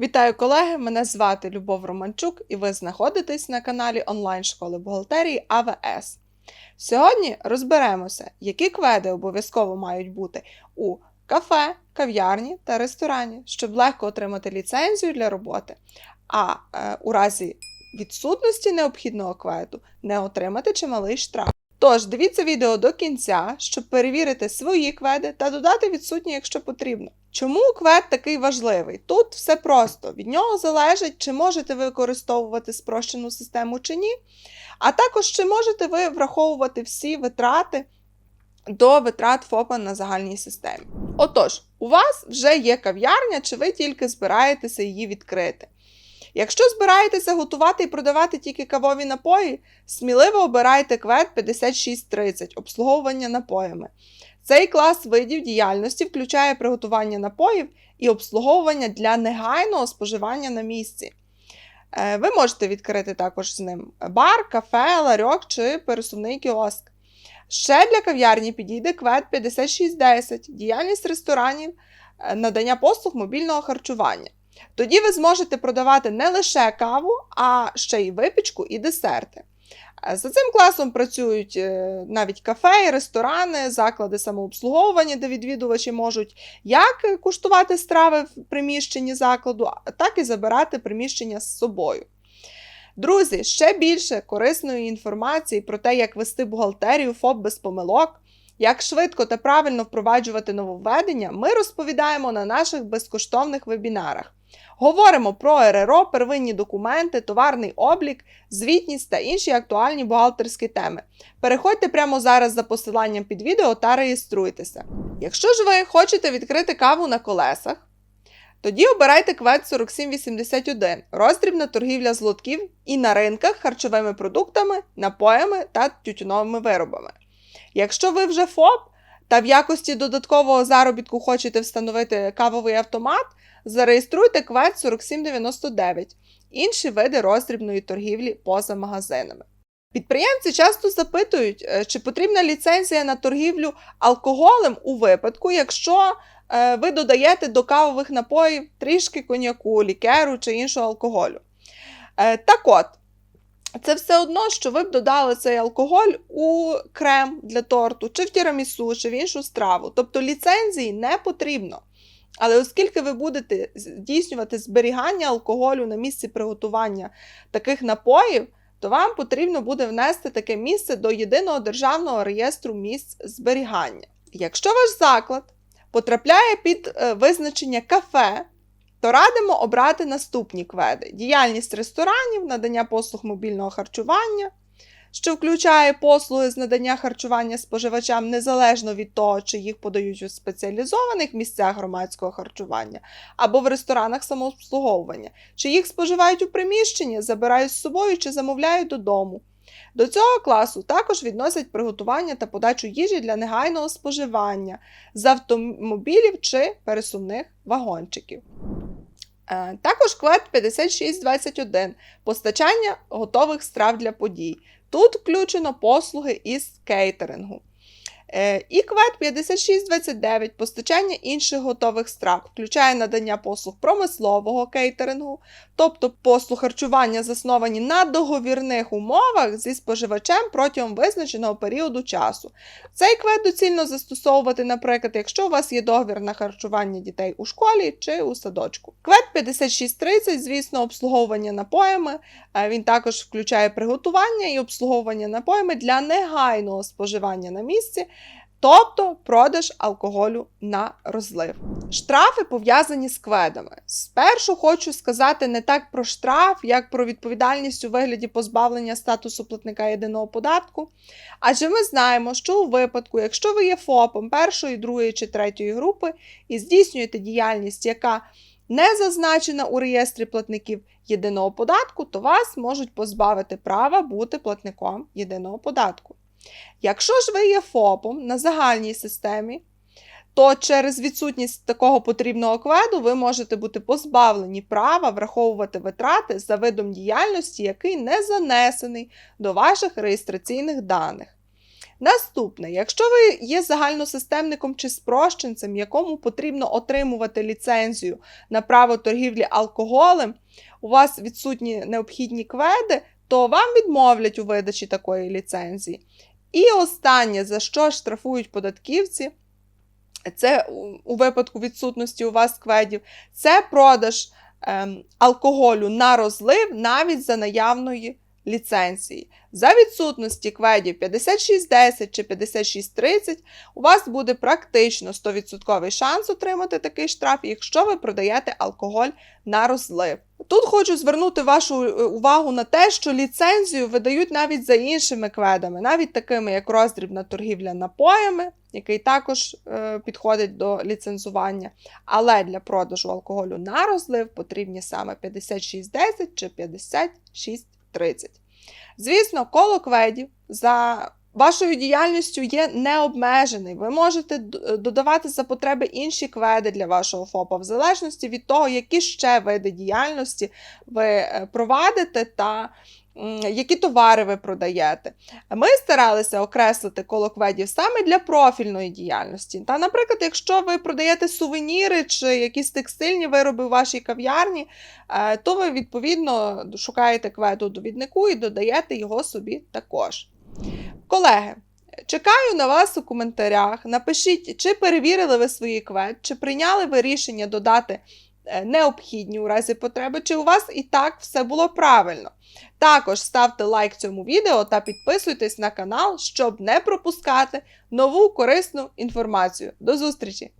Вітаю колеги! Мене звати Любов Романчук, і ви знаходитесь на каналі онлайн-школи бухгалтерії АВС. Сьогодні розберемося, які кведи обов'язково мають бути у кафе, кав'ярні та ресторані, щоб легко отримати ліцензію для роботи, а е, у разі відсутності необхідного кведу не отримати чималий штраф. Тож дивіться відео до кінця, щоб перевірити свої кведи та додати відсутні, якщо потрібно. Чому квед такий важливий? Тут все просто. Від нього залежить, чи можете ви використовувати спрощену систему чи ні, а також чи можете ви враховувати всі витрати до витрат ФОПа на загальній системі. Отож, у вас вже є кав'ярня, чи ви тільки збираєтеся її відкрити. Якщо збираєтеся готувати і продавати тільки кавові напої, сміливо обирайте квет 5630 обслуговування напоями. Цей клас видів діяльності включає приготування напоїв і обслуговування для негайного споживання на місці. Е, Ви можете відкрити також з ним бар, кафе, ларьок чи пересувний кіоск. Ще для кав'ярні підійде квет 5610, діяльність ресторанів, е, надання послуг мобільного харчування. Тоді ви зможете продавати не лише каву, а ще й випічку і десерти. Е, За цим класом працюють е, навіть кафе, ресторани, заклади самообслуговування, де відвідувачі можуть як куштувати страви в приміщенні закладу, так і забирати приміщення з собою. Друзі, ще більше корисної інформації про те, як вести бухгалтерію ФОП без помилок, як швидко та правильно впроваджувати нововведення, ми розповідаємо на наших безкоштовних вебінарах. Говоримо про РРО, первинні документи, товарний облік, звітність та інші актуальні бухгалтерські теми. Переходьте прямо зараз за посиланням під відео та реєструйтеся. Якщо ж ви хочете відкрити каву на колесах, тоді обирайте квет 4781 роздрібна торгівля з лотків і на ринках харчовими продуктами, напоями та тютюновими виробами. Якщо ви вже ФОП та в якості додаткового заробітку хочете встановити кавовий автомат, зареєструйте квет 4799, інші види роздрібної торгівлі поза магазинами. Підприємці часто запитують, е, чи потрібна ліцензія на торгівлю алкоголем у випадку, якщо е, ви додаєте до кавових напоїв трішки коньяку, лікеру чи іншого алкоголю. Е, Так от, це все одно, що ви б додали цей алкоголь у крем для торту, чи в тірамісу, чи в іншу страву. Тобто ліцензії не потрібно. Але оскільки ви будете здійснювати зберігання алкоголю на місці приготування таких напоїв, то вам потрібно буде внести таке місце до єдиного державного реєстру місць зберігання. Якщо ваш заклад потрапляє під е, визначення кафе, то радимо обрати наступні кведи: діяльність ресторанів, надання послуг мобільного харчування, що включає послуги з надання харчування споживачам незалежно від того, чи їх подають у спеціалізованих місцях громадського харчування або в ресторанах самообслуговування, чи їх споживають у приміщенні, забирають з собою чи замовляють додому. До цього класу також відносять приготування та подачу їжі для негайного споживання з автомобілів чи пересувних вагончиків. Е, Також квет 5621 постачання готових страв для подій. Тут включено послуги із кейтерингу. Е, І квет 5629 постачання інших готових страв, включає надання послуг промислового кейтерингу, тобто послуг харчування засновані на договірних умовах зі споживачем протягом визначеного періоду часу. Цей квет доцільно застосовувати, наприклад, якщо у вас є договір на харчування дітей у школі чи у садочку. Квет 5630, звісно, обслуговування напоями. Він також включає приготування і обслуговування напоями для негайного споживання на місці. Тобто продаж алкоголю на розлив. Штрафи пов'язані з кведами. Спершу хочу сказати не так про штраф, як про відповідальність у вигляді позбавлення статусу платника єдиного податку. Адже ми знаємо, що у випадку, якщо ви є ФОПом першої, другої чи третьої групи і здійснюєте діяльність, яка не зазначена у реєстрі платників єдиного податку, то вас можуть позбавити права бути платником єдиного податку. Якщо ж ви є ФОПом на загальній системі, то через відсутність такого потрібного кведу ви можете бути позбавлені права враховувати витрати за видом діяльності, який не занесений до ваших реєстраційних даних. Наступне, якщо ви є загальносистемником чи спрощенцем, якому потрібно отримувати ліцензію на право торгівлі алкоголем, у вас відсутні необхідні кведи, то вам відмовлять у видачі такої ліцензії. І останнє, за що штрафують податківці, це у- випадку відсутності у вас кведів, це продаж ем, алкоголю на розлив навіть за наявної ліцензії. За відсутності кведів 5610 чи 5630 у вас буде практично 100% шанс отримати такий штраф, якщо ви продаєте алкоголь на розлив. Тут хочу звернути вашу е, увагу на те, що ліцензію видають навіть за іншими кведами, навіть такими як роздрібна торгівля напоями, який також е, підходить до ліцензування. Але для продажу алкоголю на розлив потрібні саме 5610 чи 5630. Звісно, коло кведів за вашою діяльністю є необмежений. Ви можете додавати за потреби інші кведи для вашого ФОПа, в залежності від того, які ще види діяльності ви е, провадите та які товари ви продаєте. Ми старалися окреслити коло кведів саме для профільної діяльності. Та, наприклад, якщо ви продаєте сувеніри чи якісь текстильні вироби в вашій кав'ярні, е, то ви відповідно шукаєте квед у довіднику і додаєте його собі також. Колеги, чекаю на вас у коментарях. Напишіть, чи перевірили ви свої квед, чи прийняли ви рішення додати необхідні у разі потреби, чи у вас і так все було правильно. Також ставте лайк цьому відео та підписуйтесь на канал, щоб не пропускати нову корисну інформацію. До зустрічі!